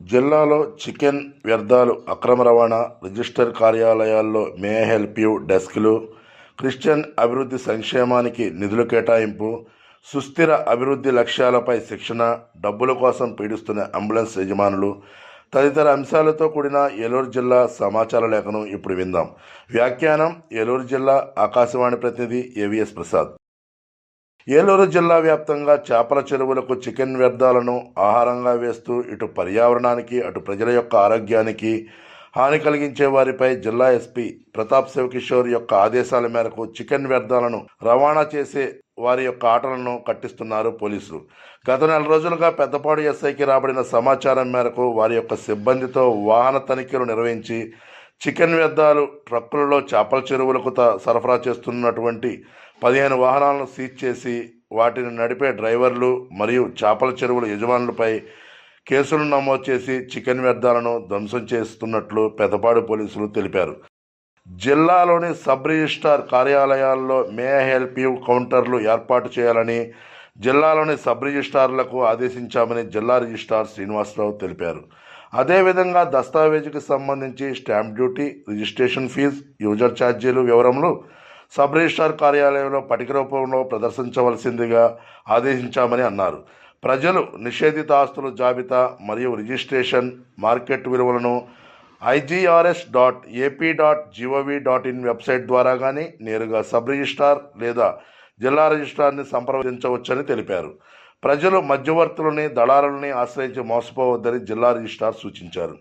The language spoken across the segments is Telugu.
జిల్లాలో చికెన్ వ్యర్థాలు అక్రమ రవాణా రిజిస్టర్ కార్యాలయాల్లో మే హెల్ప్ యూ డెస్క్లు క్రిస్టియన్ అభివృద్ధి సంక్షేమానికి నిధులు కేటాయింపు సుస్థిర అభివృద్ధి లక్ష్యాలపై శిక్షణ డబ్బుల కోసం పీడిస్తున్న అంబులెన్స్ యజమానులు తదితర అంశాలతో కూడిన ఏలూరు జిల్లా సమాచార లేఖను ఇప్పుడు విందాం. వ్యాఖ్యానం ఏలూరు జిల్లా ఆకాశవాణి ప్రతినిధి ఏవిఎస్ ప్రసాద్. ఏలూరు జిల్లా వ్యాప్తంగా చేపల చెరువులకు చికెన్ వ్యర్థాలను ఆహారంగా వేస్తూ ఇటు పర్యావరణానికి అటు ప్రజల యొక్క ఆరోగ్యానికి హాని కలిగించే వారిపై జిల్లా ఎస్పీ ప్రతాప్ శివకిషోర్ యొక్క ఆదేశాల మేరకు చికెన్ వ్యర్థాలను రవాణా చేసే వారి యొక్క ఆటలను కట్టిస్తున్నారు పోలీసులు. గత నెల రోజులుగా పెద్దపాడు ఎస్ఐకి రాబడిన సమాచారం మేరకు వారి యొక్క సిబ్బందితో వాహన తనిఖీలు నిర్వహించి చికెన్ వ్యర్థాలు ట్రక్కులలో చేపల చెరువులకు త- సరఫరా చేస్తున్నటువంటి పదిహేను వాహనాలను సీజ్ చేసి వాటిని నడిపే డ్రైవర్లు మరియు చేపల చెరువుల యజమానులపై కేసులు నమోదు చేసి చికెన్ వ్యర్థాలను ధ్వంసం చేస్తున్నట్లు పెదపాడు పోలీసులు తెలిపారు. జిల్లాలోని సబ్ రిజిస్ట్రార్ కార్యాలయాల్లో మే హెల్ప్ యూ కౌంటర్లు ఏర్పాటు చేయాలని జిల్లాలోని సబ్ రిజిస్ట్రార్లకు ఆదేశించామని జిల్లా రిజిస్ట్రార్ శ్రీనివాసరావు తెలిపారు. అదేవిధంగా దస్తావేజుకి సంబంధించి stamp duty registration fee user ఛార్జీలు వివరములు సబ్ రిజిస్ట్రార్ కార్యాలయంలో పటిక రూపంలో ప్రదర్శించవలసిందిగా ఆదేశించామని అన్నారు. ప్రజలు నిషేధిత ఆస్తుల జాబితా మరియు రిజిస్ట్రేషన్ మార్కెట్ విలువలను IGRS dot AP dot GOV dot in website ద్వారా కానీ నేరుగా సబ్ రిజిస్ట్రార్ లేదా జిల్లా రిజిస్ట్రార్ని సంప్రదించవచ్చని తెలిపారు. ప్రజలు మధ్యవర్తులని దళారులని ఆశ్రయించి మోసపోవద్దని జిల్లా రిజిస్ట్రార్ సూచించారు.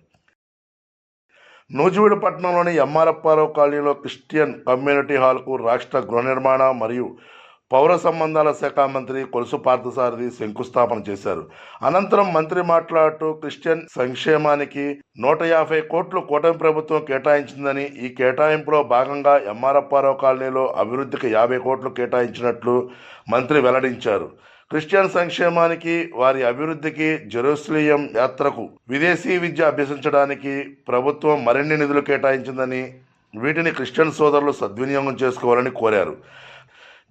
నూజివీడు పట్టణంలోని ఎంఆర్ఎఫ్ఆర్ఓ కాలనీలో క్రిస్టియన్ కమ్యూనిటీ హాల్కు రాష్ట్ర గృహ నిర్మాణ మరియు పౌర సంబంధాల శాఖ మంత్రి కొలుసు పార్థసారథి శంకుస్థాపన చేశారు. అనంతరం మంత్రి మాట్లాడుతూ క్రిస్టియన్ సంక్షేమానికి నూట యాభై కోట్లు కూటమి ప్రభుత్వం కేటాయించిందని ఈ కేటాయింపులో భాగంగా ఎంఆర్ఎఫ్ఆర్ఓ కాలనీలో అభివృద్ధికి యాభై కోట్లు కేటాయించినట్లు మంత్రి వెల్లడించారు. క్రిస్టియన్ సంక్షేమానికి వారి అభివృద్ధికి జెరూసలియం యాత్రకు విదేశీ విద్య అభ్యసించడానికి ప్రభుత్వం మరిన్ని నిధులు కేటాయించిందని వీటిని క్రిస్టియన్ సోదరులు సద్వినియోగం చేసుకోవాలని కోరారు.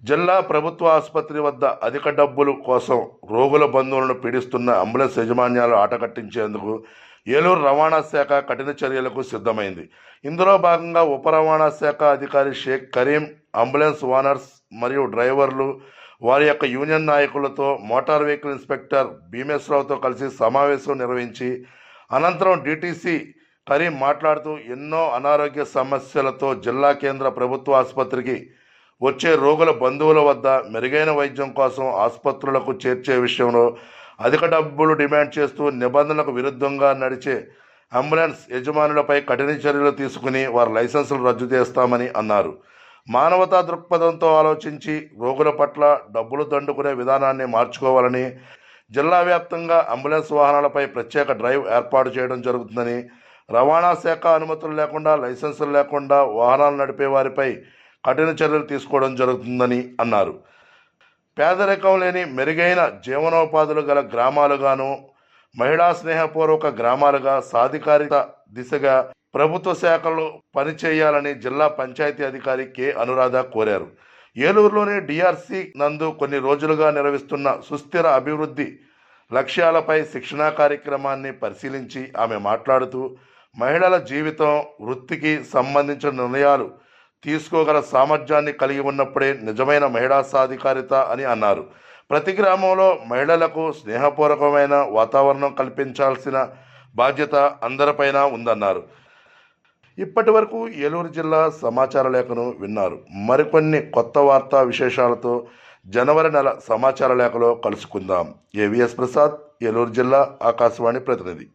జిల్లా ప్రభుత్వ ఆసుపత్రి వద్ద అధిక డబ్బులు కోసం రోగుల బంధువులను పీడిస్తున్న అంబులెన్స్ యజమాన్యాలు ఆటకట్టించేందుకు ఏలూరు రవాణా శాఖ కఠిన చర్యలకు సిద్ధమైంది. ఇందులో భాగంగా ఉప రవాణా శాఖ అధికారి షేక్ కరీం అంబులెన్స్ ఓనర్స్ మరియు డ్రైవర్లు వారి యొక్క యూనియన్ నాయకులతో మోటార్ వెహికల్ ఇన్స్పెక్టర్ భీమేశ్వరరావుతో కలిసి సమావేశం నిర్వహించి అనంతరం డిటిసి కరీం మాట్లాడుతూ ఎన్నో అనారోగ్య సమస్యలతో జిల్లా కేంద్ర ప్రభుత్వ ఆసుపత్రికి వచ్చే రోగుల బంధువుల వద్ద మెరుగైన వైద్యం కోసం ఆసుపత్రులకు చేర్చే విషయంలో అధిక డబ్బులు డిమాండ్ చేస్తూ నిబంధనలకు విరుద్ధంగా నడిచే అంబులెన్స్ యజమానులపై కఠిన చర్యలు తీసుకుని వారి లైసెన్సులు రద్దు చేస్తామని అన్నారు. మానవతా దృక్పథంతో ఆలోచించి రోగుల పట్ల డబ్బులు దండుకునే విధానాన్ని మార్చుకోవాలని జిల్లా వ్యాప్తంగా అంబులెన్స్ వాహనాలపై ప్రత్యేక డ్రైవ్ ఏర్పాటు చేయడం జరుగుతుందని రవాణా శాఖ అనుమతులు లేకుండా లైసెన్సులు లేకుండా వాహనాలు నడిపే వారిపై కఠిన చర్యలు తీసుకోవడం జరుగుతుందని అన్నారు. పేదరికం లేని మెరుగైన జీవనోపాధులు గల గ్రామాలుగాను మహిళా స్నేహపూర్వక గ్రామాలుగా సాధికారిత దిశగా ప్రభుత్వ శాఖలు పనిచేయాలని జిల్లా పంచాయతీ అధికారి కె. అనురాధ కోరారు. ఏలూరులోని డిఆర్సి నందు కొన్ని రోజులుగా నిర్వహిస్తున్న సుస్థిర అభివృద్ధి లక్ష్యాలపై శిక్షణా కార్యక్రమాన్ని పరిశీలించి ఆమె మాట్లాడుతూ మహిళల జీవితం వృత్తికి సంబంధించిన నిర్ణయాలు తీసుకోగల సామర్థ్యాన్ని కలిగి ఉన్నప్పుడే నిజమైన మహిళా సాధికారిత అని అన్నారు. ప్రతి గ్రామంలో మహిళలకు స్నేహపూర్వకమైన వాతావరణం కల్పించాల్సిన బాధ్యత అందరిపైన ఉందన్నారు. ఇప్పటి వరకు ఏలూరు జిల్లా సమాచార లేఖను విన్నారు. మరికొన్ని కొత్త వార్తా విశేషాలతో జనవరి నెల సమాచార లేఖలో కలుసుకుందాం. ఏవిఎస్ ప్రసాద్ ఏలూరు జిల్లా ఆకాశవాణి ప్రతినిధి.